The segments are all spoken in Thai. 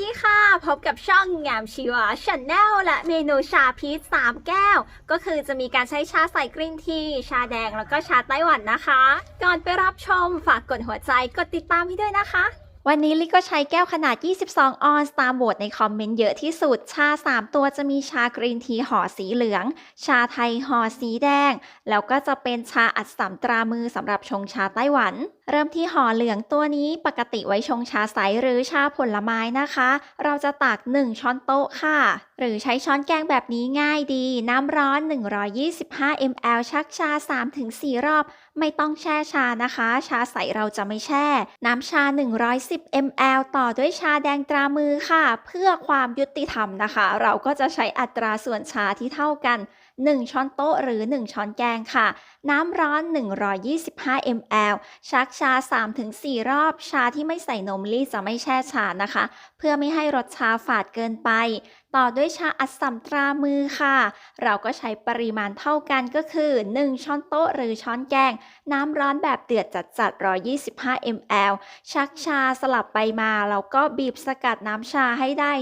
ดีค่ะ พบกับช่องงามชีวาชาแนลและเมนูชาพีช3แก้ว ก็คือจะมีการใช้ชาใส่กรีนที ชาแดงแล้วก็ชาไต้หวันนะคะ ก่อนไปรับชมฝากกดหัวใจกดติดตามให้ด้วยนะคะ วันนี้ลิก็ใช้แก้วขนาด 22 ออนซ์ตามโหวตในคอมเมนต์เยอะที่สุด ชา 3 ตัวจะมีชากรีนทีห่อสีเหลือง ชาไทยห่อสีแดง แล้วก็จะเป็นชาอัดสำตรามือสำหรับชงชาไต้หวันเริ่มที่ห่อเหลืองตัวนี้ปกติไว้ชงชาใสหรือชาผลไม้นะคะ เราจะตัก 1 ช้อนโต๊ะค่ะ หรือใช้ช้อนแกงแบบนี้ง่ายดี น้ำร้อน 125 ml ชักชา 3-4 รอบ ไม่ต้องแช่ชานะคะ ชาใสเราจะไม่แช่ น้ำชา 110 ml ต่อด้วยชาแดงตรามือค่ะ เพื่อความยุติธรรมนะคะ เราก็จะใช้อัตราส่วนชาที่เท่ากัน 1 ช้อนโต๊ะหรือ 1 ช้อนแกงค่ะ น้ำร้อน 125 ml ชักชา 3-4 รอบ ชาที่ไม่ใส่นมลี่จะไม่แช่ชานะคะ เพื่อไม่ให้รสชาฝาดเกินไป ต่อด้วยชาอัดสัมตรามือค่ะ เราก็ใช้ปริมาณเท่ากันก็คือ 1 ช้อนโต๊ะหรือช้อนแกง น้ำร้อนแบบเดือดจัดๆ125 ml ชักชาสลับไปมา แล้วก็บีบสกัดน้ำชาให้ได้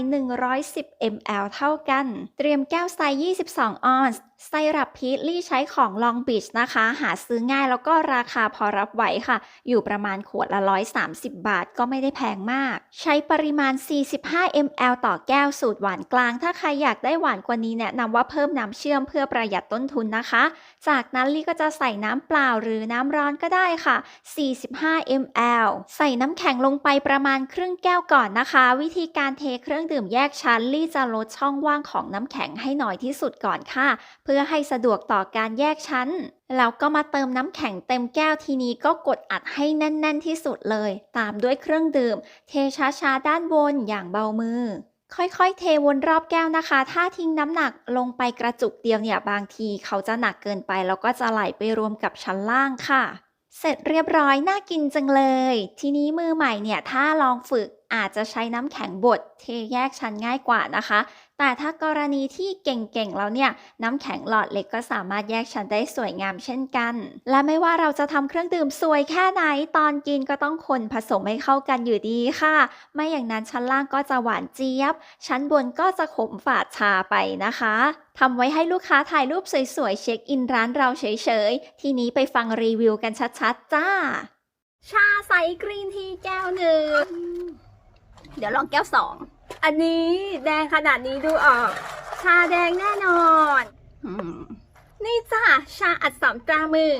110 ml เท่ากัน เตรียมแก้วไซส์22 ออนซ์ไซรัปพีชลี่ใช้ของลองบีชนะคะ หาซื้อง่ายแล้วก็ราคาพอรับไหวค่ะ อยู่ประมาณขวดละ 130 บาทก็ไม่ได้แพงมาก ใช้ปริมาณ 45 ml ต่อแก้วสูตรหวานกลาง ถ้าใครอยากได้หวานกว่านี้แนะนำว่าเพิ่มน้ำเชื่อมเพื่อประหยัดต้นทุนนะคะ จากนั้นลี่ก็จะใส่น้ำเปล่าหรือน้ำร้อนก็ได้ค่ะ 45 ml ใส่น้ำแข็งลงไปประมาณครึ่งแก้วก่อนนะคะ วิธีการเทเครื่องดื่มแยกชั้นลี่จะลดช่องว่างของน้ำแข็งให้น้อยที่สุดก่อนค่ะ เพื่อให้สะดวกต่อการแยกชั้นแล้วก็มาเติมน้ำแข็งเต็มแก้วทีนี้ก็กดอัดให้แน่น ๆ ที่สุดเลย ตามด้วยเครื่องดื่ม เทช้าๆด้านบนอย่างเบามือ ค่อยๆ เทวนรอบแก้วนะคะ ถ้าทิ้งน้ำหนักลงไปกระจุกเดียวเนี่ยบางทีเขาจะหนักเกินไป แล้วก็จะไหลไปรวมกับชั้นล่างค่ะ เสร็จเรียบร้อย น่ากินจังเลย ทีนี้มือใหม่เนี่ยถ้าลองฝึกอาจจะใช้น้ำแข็งบดเทแยกชั้นง่ายกว่านะคะ แต่ถ้ากรณีที่เก่งๆแล้วเนี่ยน้ำแข็งหลอดเล็กก็สามารถแยกชั้นได้สวยงามเช่นกัน และไม่ว่าเราจะทำเครื่องดื่มสวยแค่ไหนตอนกินก็ต้องคนผสมให้เข้ากันอยู่ดีค่ะ ไม่อย่างนั้นชั้นล่างก็จะหวานเจี๊ยบ ชั้นบนก็จะขมฝาดชาไปนะคะทำไว้ให้ลูกค้าถ่ายรูปสวยๆเช็คอินร้านเราเฉยๆ ทีนี้ไปฟังรีวิวกันชัดๆ จ้า ชาใสกรีนทีแก้วหนึ่ง เดี๋ยวลองแก้วสอง อันนี้แดงขนาดนี้ดูออก ชาแดงแน่นอนอมนี่จ้าชาอัดสามตรามือ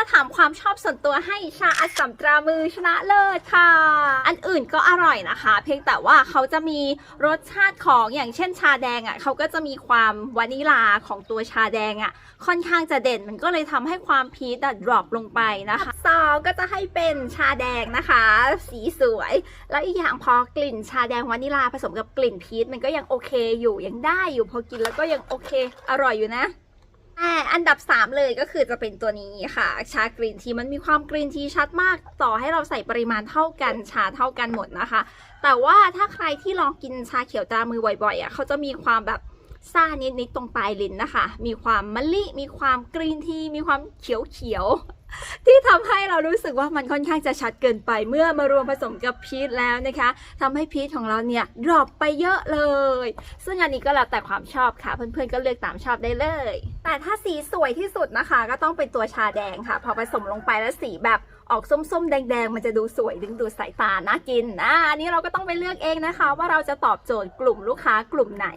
ถ้าถามความชอบส่วนตัวให้ชาอัดสามตรามือชนะเลิศค่ะ อันอื่นก็อร่อยนะคะ เพียงแต่ว่าเขาจะมีรสชาติของอย่างเช่นชาแดงอะ่ะเขาก็จะมีความวานิลาของตัวชาแดงอะ่ะ ค่อนข้างจะเด่นมันก็เลยทำให้ความพีชดรอปลงไปนะคะซองก็จะให้เป็นชาแดงนะคะ สีสวย แล้วอีกอย่างพอกลิ่นชาแดงวานิลาผสมกับกลิ่นพีชมันก็ยังโอเคอยู่ยังได้อยู่พอกินแล้วก็ยังโอเค อร่อยอยู่นะ แต่อันดับ 3 เลยก็คือจะเป็นตัวนี้ค่ะ ชากรีนทีมันมีความกรีนทีชัดมาก ต่อให้เราใส่ปริมาณเท่ากันชาเท่ากันหมดนะคะ แต่ว่าถ้าใครที่ลองกินชาเขียวตรามือบ่อยๆอะเขาจะมีความแบบ ซ่านิดๆตรงปลายลิ้นนะคะ มีความมะลิ มีความกรีนที มีความเขียวๆที่ทำให้เรารู้สึกว่ามันค่อนข้างจะชัดเกินไปเมื่อมารวมผสมกับพีชแล้วนะคะทำให้พีชของเราเนี่ยดรอปไปเยอะเลย ซึ่งอันนี้ก็แล้วแต่ความชอบค่ะ เพื่อนๆก็เลือกตามชอบได้เลย แต่ถ้าสีสวยที่สุดนะคะ ก็ต้องเป็นตัวชาแดงค่ะ พอผสมลงไปแล้วสีแบบออกส้มๆ แดงๆ มันจะดูสวยดึงดูดสายตาน่ากินนะอันนี้เราก็ต้องไปเลือกเองนะคะ ว่าเราจะตอบโจทย์กลุ่มลูกค้ากลุ่มไหน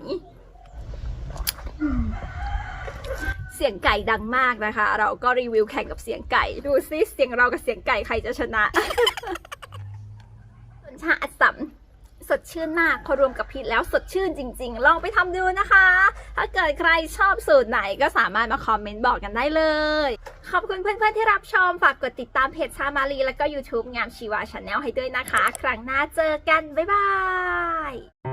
เสียงไก่ดังมากนะคะ เราก็รีวิวแข่งกับเสียงไก่ ดูซิเสียงเรากับเสียงไก่ใครจะชนะส่วนชาอัดสัมสดชื่นมากพอรวมกับพีชแล้วสดชื่นจริง ๆ ลองไปทำดูนะคะ ถ้าเกิดใครชอบสูตรไหนก็สามารถมาคอมเมนต์บอกกันได้เลย ขอบคุณเพื่อนๆที่รับชม ฝากกดติดตามเพจชามารีแล้วก็ YouTube งามชีวาชาแนลให้ด้วยนะคะ ครั้งหน้าเจอกัน บ๊ายบาย